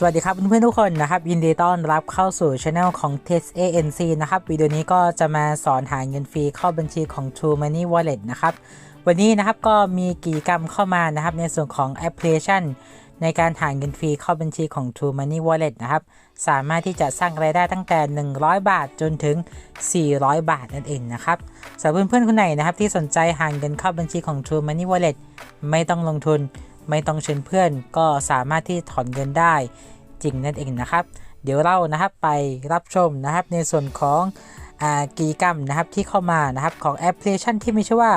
สวัสดีครับเพื่อนๆทุกคนนะครับยินดีต้อนรับเข้าสู่ช anel ของ Test ANC นะครับวิดีโอนี้ก็จะมาสอนหาเงินฟรีเข้าบัญชีของ True Money Wallet นะครับวันนี้นะครับก็มีกิจกรรมเข้ามานะครับในส่วนของแอปพลิเคชัน ในการหาเงินฟรีเข้าบัญชีของ True Money Wallet นะครับสามารถที่จะสร้างรายได้ตั้งแต่ 100 บาทจนถึง 400 บาทนั่นเองนะครับสำหรับเพื่อนๆคนไหนนะครับที่สนใจหาเงินเข้าบัญชีของ True Money Wallet ไม่ต้องลงทุน ไม่ต้องเชิญเพื่อนก็สามารถที่ถอนเงินได้จริงนั่นเองนะครับ เดี๋ยวเรานะครับไปรับชมนะครับในส่วนของอกิจกรรมนะครับที่เข้ามานะครับของแอปพลิเคชันที่มีชื่อว่า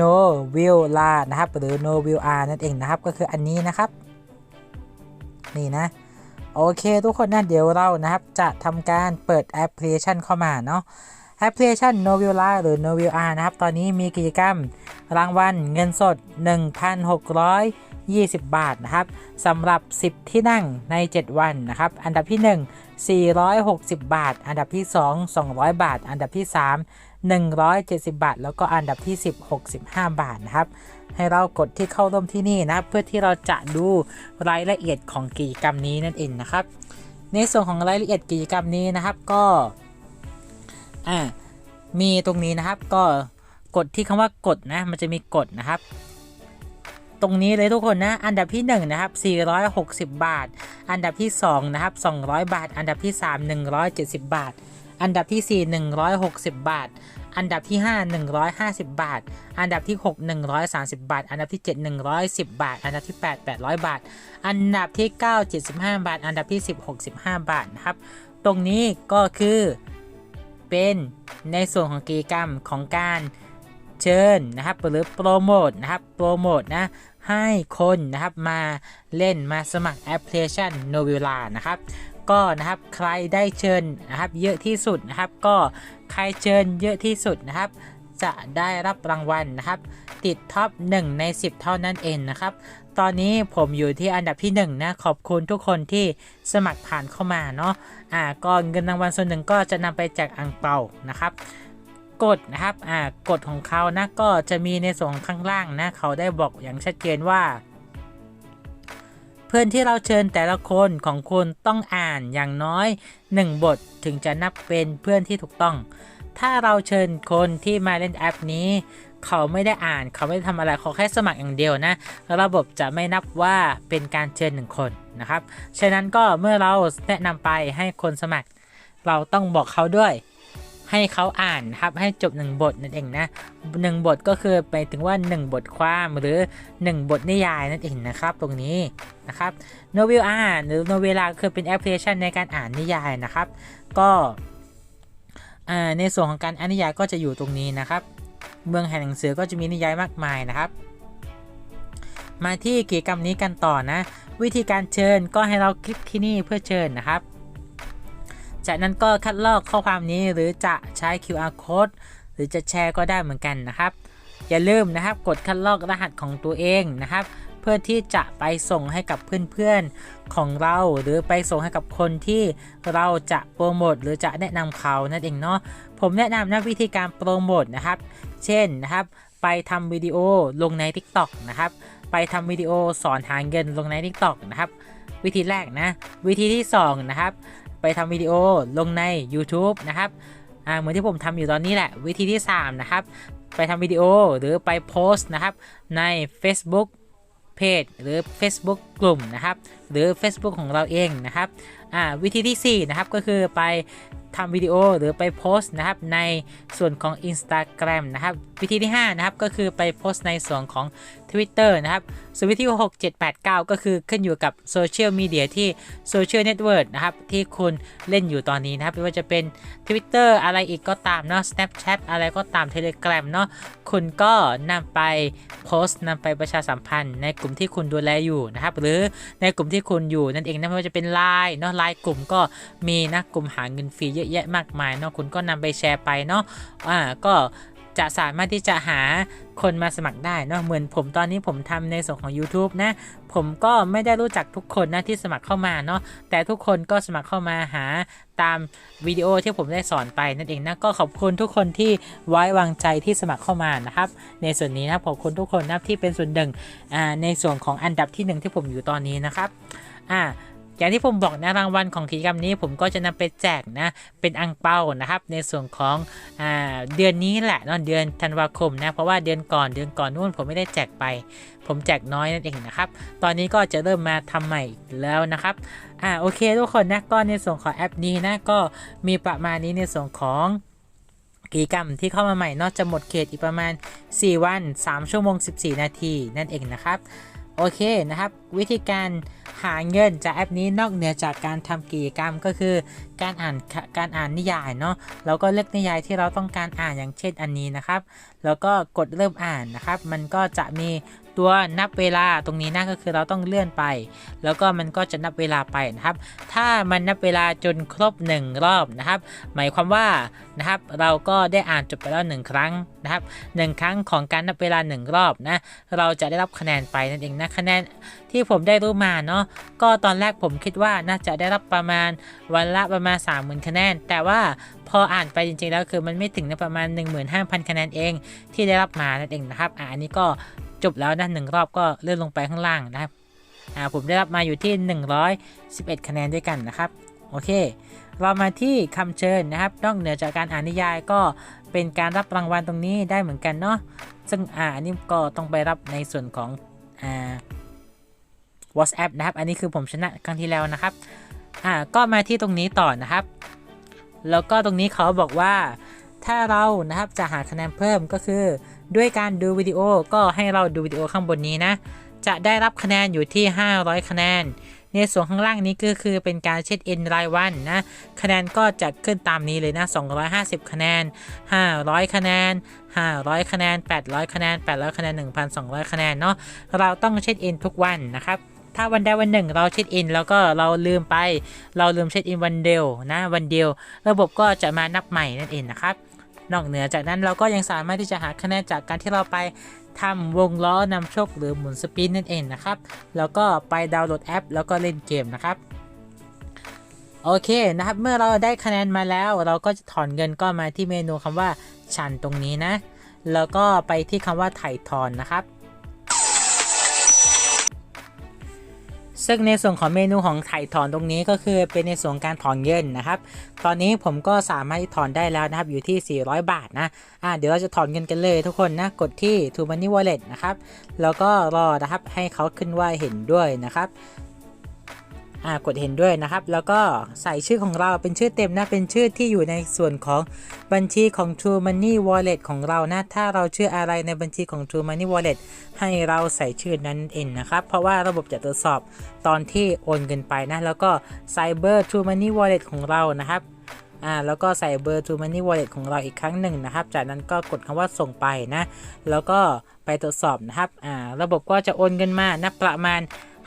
No Will La นะครับหรือ No Will R นั่นเองนะครับก็คืออันนี้นะครับ นี่นะโอเคทุกคนนะเดี๋ยวเรานะครับจะทำการเปิดแอปพลิเคชันเข้ามาเนาะแอปพลิเคชัน n o v i l l a หรือ n o v i l l R นะครับตอนนี้มีกิจกรรมรางวัลเงินสด 20 บาทนะครับสำหรับ 10 ที่นั่งใน 7 วันนะครับ อันดับที่ 1 460 บาท อันดับที่ 2 200 บาท อันดับที่ 3 170 บาท แล้วก็อันดับที่ 10 65 บาทนะครับ ให้เรากดที่เข้าร่วมที่นี่นะเพื่อที่เราจะดูรายละเอียดของกิจกรรมนี้นั่นเองนะครับ ในส่วนของรายละเอียดกิจกรรมนี้นะครับก็อ่ามีตรงนี้นะครับก็กดที่คำว่ากดนะมันจะมีกดนะครับ ตรงนี้เลยทุกคนนะ อันดับที่ 1 นะครับ 460 บาท อันดับที่ 2 นะครับ 200 บาท อันดับที่ 3 170 บาท อันดับที่ 4 160 บาท อันดับที่ 5 150 บาท อันดับที่ 6 130 บาท อันดับที่ 7 110 บาท อันดับที่ 8 800 บาท อันดับที่ 9 75 บาท อันดับที่ 10 65 บาทนะครับ ตรงนี้ก็คือเป็นในส่วนของกิจกรรมของการ เชิญนะครับหรือโปรโมทนะครับโปรโมทนะให้คนนะครับมาเล่นมาสมัครแอปพลิเคชัน n o v i l a นะครับก็นะครับใครได้เชิญนะครับเยอะที่สุดนะครับ ก็ใครเชิญเยอะที่สุดนะครับ จะได้รับรางวัลนะครับ ติดท็อป 1 ใน 10 เท่านั้นเองนะครับ ตอนนี้ผมอยู่ที่อันดับที่ 1 นะ ขอบคุณทุกคนที่สมัครผ่านเข้ามาเนาะอ่าก็เงินรางวัลส่วนหนึ่งก็จะนำไปแจกอังเปานะครับ กฎนะครับอ่ากฎของเขานะก็จะมีในส่วนข้างล่างนะเขาได้บอกอย่างชัดเจนว่า เพื่อนที่เราเชิญแต่ละคนของคุณต้องอ่านอย่างน้อย 1 บทถึงจะนับเป็นเพื่อนที่ถูกต้อง ถ้าเราเชิญคนที่มาเล่นแอปนี้ เขาไม่ได้อ่านเขาไม่ได้ทำอะไรเขาแค่สมัครอย่างเดียวนะ ระบบจะไม่นับว่าเป็นการเชิญหนึ่งคนนะครับฉะนั้นก็เมื่อเราแนะนำไปให้คนสมัคร เราต้องบอกเขาด้วย ให้เขาอ่านครับให้จบ 1 บทนั่นเองนะหนึ่งบทก็คือไปถึงว่า 1 บทความหรือ 1 บทนิยายนั่นเองนะครับ ตรงนี้นะครับ n o v e l อ่านหรือ Novella คือเป็นแอปพลิเคชันในการอ่านนิยายนะครับ ก็ในส่วนของการอ่านนิยายก็จะอยู่ตรงนี้นะครับ เมืองแห่งหนังสือก็จะมีนิยายมากมายนะครับ มาที่กิจกรรมนี้กันต่อนะ วิธีการเชิญก็ให้เราคลิกที่นี่เพื่อเชิญนะครับ จากนั้นก็คัดลอกข้อความนี้หรือจะใช้ QR code หรือจะแชร์ก็ได้เหมือนกันนะครับ อย่าลืมนะครับกดคัดลอกรหัสของตัวเองนะครับ เพื่อที่จะไปส่งให้กับเพื่อนๆของเรา หรือไปส่งให้กับคนที่เราจะโปรโมทหรือจะแนะนำเขานั่นเองเนาะผมแนะนำนะวิธีการโปรโมทนะครับ เช่นนะครับไปทำวิดีโอลงใน TikTok นะครับไปทำวิดีโอสอนหาเงินลงใน TikTok นะครับวิธีแรกนะ วิธีที่ 2 นะครับ ไปทำวิดีโอลงใน YouTube นะครับอ่าเหมือนที่ผมทำอยู่ตอนนี้แหละ วิธีที่ 3 นะครับ ไปทำวิดีโอหรือไปโพสต์นะครับ ใน Facebook เพจหรือ Facebook กลุ่มนะครับ หรือ Facebook ของเราเองนะครับ อ่าวิธีที่4นะครับก็คือไปทำวิดีโอหรือไปโพสต์นะครับในส่วนของ Instagram นะครับวิธีที่5นะครับก็คือไปโพสต์ในส่วนของ Twitter นะครับส่วนวิธี6 7 8 9 ก็คือขึ้นอยู่กับโซเชียลมีเดียที่โซเชียลเน็ตเวิร์กนะครับที่คุณเล่นอยู่ตอนนี้นะครับไม่ว่าจะเป็น Twitter อะไรอีกก็ตามเนาะ Snapchat อะไรก็ตาม Telegram เนาะคุณก็นำไปโพสต์นำไปประชาสัมพันธ์ ในกลุ่มที่คุณดูแลอยู่นะครับหรือในกลุ่มที่คุณอยู่นั่นเองนะไม่ว่าจะเป็นไลน์เนาะไลน์กลุ่มก็มีนะกลุ่มหาเงินฟรีเยอะแยะมากมายเนาะคุณก็นำไปแชร์ไปเนาะอ่าก็จะสามารถที่จะหาคนมาสมัครได้เนาะเหมือนผมตอนนี้ผมทำในส่วนของ YouTube นะ ผมก็ไม่ได้รู้จักทุกคนนะที่สมัครเข้ามาเนาะแต่ทุกคนก็สมัครเข้ามาหาตามวิดีโอที่ผมได้สอนไปนั่นเองนะก็ขอบคุณทุกคนที่ไว้วางใจที่สมัครเข้ามานะครับ ในส่วนนี้นะขอบคุณทุกคนนะที่เป็นส่วนหนึ่งอ่าในส่วนของอันดับที่หนึ่งที่ผมอยู่ตอนนี้นะครับอ่า อย่างที่ผมบอกนะรางวัลของกิจกรรมนี้ผมก็จะนำไปแจกนะ เป็นอังเปานะครับ ในส่วนของอ่าเดือนนี้แหละเนอะเดือนธันวาคมนะ เพราะว่าเดือนก่อนเดือนก่อนนู่นผมไม่ได้แจกไป ผมแจกน้อยนั่นเองนะครับ ตอนนี้ก็จะเริ่มมาทำใหม่อีกแล้วนะครับอ่าโอเคทุกคนนะก็ในส่วนของแอปนี้นะก็มีประมาณนี้ในส่วนของกิจกรรมที่เข้ามาใหม่นอกจะหมดเขตอีกประมาณ 4 วัน 3 ชั่วโมง 14 นาทีนั่นเองนะครับ โอเคนะครับ วิธีการหาเงินจากแอปนี้นอกเหนือจากการทำกิจกรรมก็คือ การอ่านการอ่านนิยายเนาะเราก็เลือกนิยายที่เราต้องการอ่านอย่างเช่นอันนี้นะครับ แล้วก็กดเริ่มอ่านนะครับ มันก็จะมี ตัวนับเวลาตรงนี้นะก็คือเราต้องเลื่อนไป แล้วก็มันก็จะนับเวลาไปนะครับ ถ้ามันนับเวลาจนครบ 1 รอบนะครับ หมายความว่านะครับเราก็ได้อ่านจบไปแล้ว 1 ครั้งนะครับหนึ่งครั้งของการนับเวลา 1 รอบนะเราจะได้รับคะแนนไปนั่นเองนะคะแนนที่ผมได้รู้มาเนาะก็ตอนแรกผมคิดว่าน่าจะได้รับประมาณวันละประมาณ 30,000คะแนน แต่ว่าพออ่านไปจริงๆแล้วคือมันไม่ถึงนะประมาณ 15,000 คะแนนเอง ที่ได้รับมานั่นเองนะครับอ่าอันนี้ก็ จบแล้วนะหนึ่งรอบก็เลื่อนลงไปข้างล่างนะครับอ่าผมได้รับมาอยู่ที่ 111 คะแนนด้วยกันนะครับโอเค เรามาที่คำเชิญนะครับนอกเหนือจากการอ่านนิยายก็เป็นการรับรางวัลตรงนี้ได้เหมือนกันเนาะซึ่งอ่าอันนี้ก็ต้องไปรับในส่วนของอ่า WhatsApp นะครับ อันนี้คือผมชนะครั้งที่แล้วนะครับอ่าก็มาที่ตรงนี้ต่อนะครับ แล้วก็ตรงนี้เขาบอกว่า ถ้าเรานะครับจะหาคะแนนเพิ่มก็คือ ด้วยการดูวิดีโอก็ให้เราดูวิดีโอข้างบนนี้นะ จะได้รับคะแนนอยู่ที่ 500 คะแนน ในส่วนข้างล่างนี้ก็คือเป็นการเช็คอินรายวันนะ คะแนนก็จะขึ้นตามนี้เลยนะ 250 คะแนน 500 คะแนน 500 คะแนน 800 คะแนน 800 คะแนน 1,200 คะแนนเนาะ เราต้องเช็คอินทุกวันนะครับถ้าวันใดวันหนึ่งเราเช็คอิน แล้วก็เราลืมไป เราลืมเช็คอินวันเดียวนะวันเดียว ระบบก็จะมานับใหม่นั่นเองนะครับ นอกเหนือจากนั้นเราก็ยังสามารถที่จะหาคะแนนจากการที่เราไปทำวงล้อนำโชคหรือหมุนสปินนั่นเองนะครับ แล้วก็ไปดาวน์โหลดแอป แล้วก็เล่นเกมนะครับโอเคนะครับ เมื่อเราได้คะแนนมาแล้ว เราก็จะถอนเงินก็มาที่เมนูคำว่าชันตรงนี้นะ แล้วก็ไปที่คำว่าถ่ายถอนนะครับ ซึ่งในส่วนของเมนูของถ่ายถอนตรงนี้ก็คือเป็นในส่วนการถอนเงินนะครับ ตอนนี้ผมก็สามารถถอนได้แล้วนะครับอยู่ที่ 400 บาทนะ อ่าเดี๋ยวเราจะถอนเงินกันเลยทุกคนนะ กดที่ To Money Wallet นะครับ แล้วก็รอนะครับให้เขาขึ้นว่าเห็นด้วยนะครับ อ่ากดเห็นด้วยนะครับ แล้วก็ใส่ชื่อของเราเป็นชื่อเต็มนะ เป็นชื่อที่อยู่ในส่วนของบัญชีของ True Money Wallet ของเรานะ ถ้าเราชื่ออะไรในบัญชีของ True Money Wallet ให้เราใส่ชื่อนั้นเองนะครับ เพราะว่าระบบจะตรวจสอบตอนที่โอนเงินไปนะ แล้วก็ใส่เบอร์ True Money Wallet ของเรานะครับอ่าแล้วก็ใส่เบอร์ True Money Wallet ของเราอีกครั้งหนึ่งนะครับ จากนั้นก็กดคำว่าส่งไปนะ แล้วก็ไปตรวจสอบนะครับอ่าระบบก็จะโอนเงินมานะประมาณ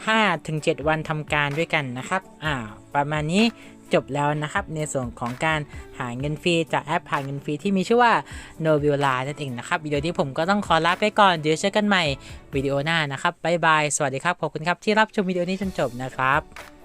5-7 วันทำการด้วยกันนะครับอ่าประมาณนี้จบแล้วนะครับ ในส่วนของการหาเงินฟรีจากแอปหาเงินฟรีที่มีชื่อว่า n o v i l a นั่นเองนะครับวิดีโอนี้ผมก็ต้องขอลาไปก่อน เดี๋ยวเจอกันใหม่วิดีโอหน้านะครับบ๊ายบาย สวัสดีครับ ขอบคุณครับที่รับชมวิดีโอนี้จนจบนะครับ